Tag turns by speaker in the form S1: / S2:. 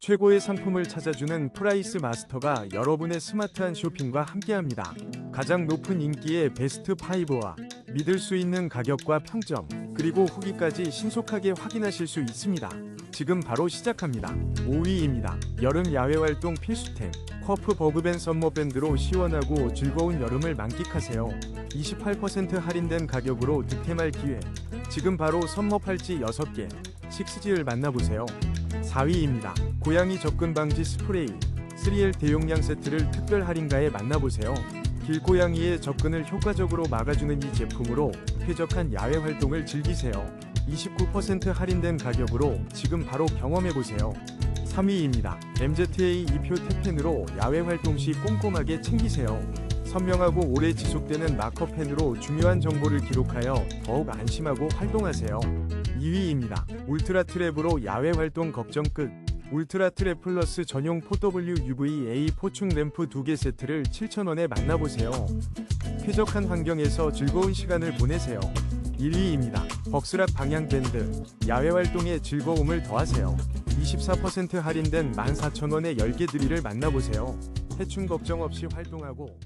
S1: 최고의 상품을 찾아주는 프라이스 마스터가 여러분의 스마트한 쇼핑과 함께합니다. 가장 높은 인기의 베스트 5와 믿을 수 있는 가격과 평점, 그리고 후기까지 신속하게 확인하실 수 있습니다. 지금 바로 시작합니다. 5위입니다. 여름 야외 활동 필수템. 커프 버그밴 썸머 밴드로 시원하고 즐거운 여름을 만끽하세요. 28% 할인된 가격으로 득템할 기회. 지금 바로 썸머 팔찌 6개, 식스지를 만나보세요. 4위입니다. 고양이 접근 방지 스프레이 3L 대용량 세트를 특별 할인가에 만나보세요. 길고양이의 접근을 효과적으로 막아주는 이 제품으로 쾌적한 야외 활동을 즐기세요. 29% 할인된 가격으로 지금 바로 경험해보세요. 3위입니다. MZA 2표 태펜으로 야외 활동 시 꼼꼼하게 챙기세요. 선명하고 오래 지속되는 마커펜으로 중요한 정보를 기록하여 더욱 안심하고 활동하세요. 2위입니다. 울트라 트랩으로 야외 활동 걱정 끝. 울트라 트랩 플러스 전용 4W UVA 포충 램프 2개 세트를 7,000원에 만나보세요. 쾌적한 환경에서 즐거운 시간을 보내세요. 1위입니다. 벅스락 방향 밴드. 야외 활동에 즐거움을 더하세요. 24% 할인된 14,000원의 10개 드릴을 만나보세요. 해충 걱정 없이 활동하고